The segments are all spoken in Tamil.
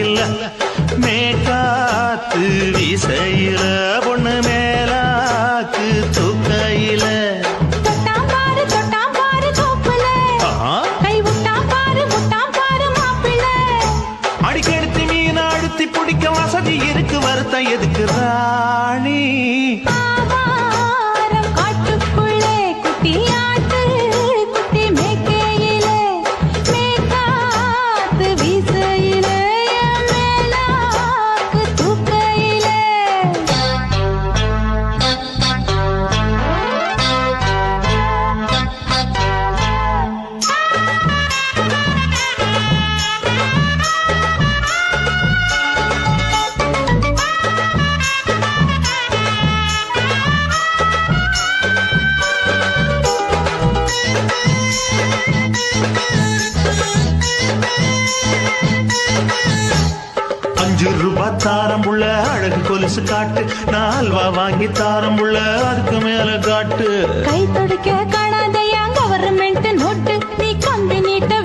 இல்ல மேக்காத்து விசையில பொண்ணு மேலாக்கு துக்கையில. அடிக்கெடுத்து மீன் அழுத்தி பிடிக்க வசதி இருக்கு வருத்தம் எதுக்கு ராணி? தாரம் உள்ள அழகு கொலுசு காட்டு. நான் அல்வா வாங்கி தாரம் உள்ள அதுக்கு மேல காட்டு. கை துடிக்க காணாதையா கவர்மெண்ட் நோட்டு நீ கம்பி நீட்ட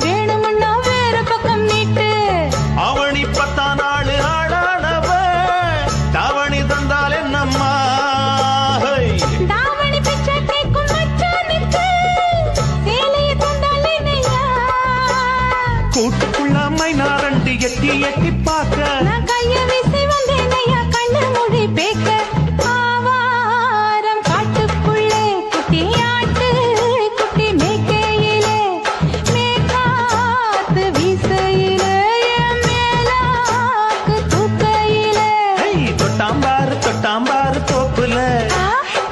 தொட்டாம்பாரு தோப்புல.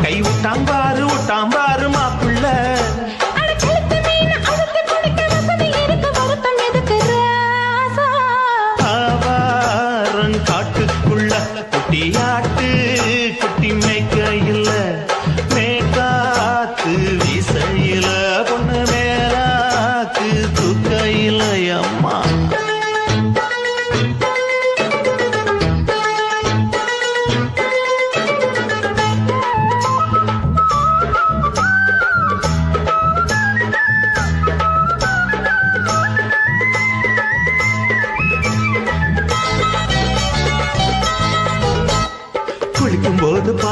கை விட்டாம்பாரு விட்டாம்பாரு மாப்புள்ள.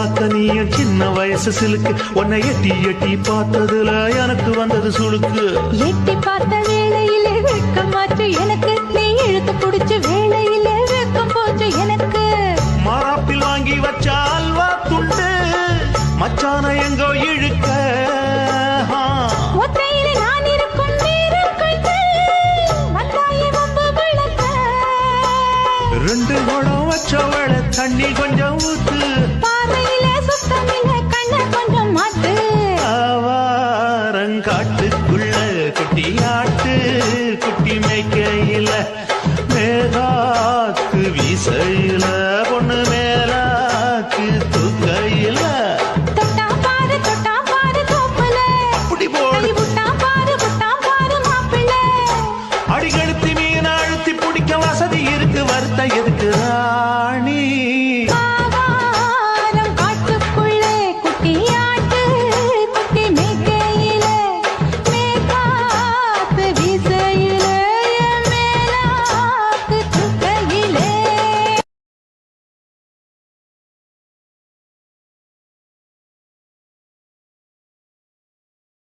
பார்த்த நீயும் சின்ன வயசு சிலுக்கு. உன்னை எட்டி எட்டி பார்த்ததுல எனக்கு வந்தது சுழுக்கு எட்டி பார்த்த வேளையிலே வெட்கமாற்று எனக்கு like.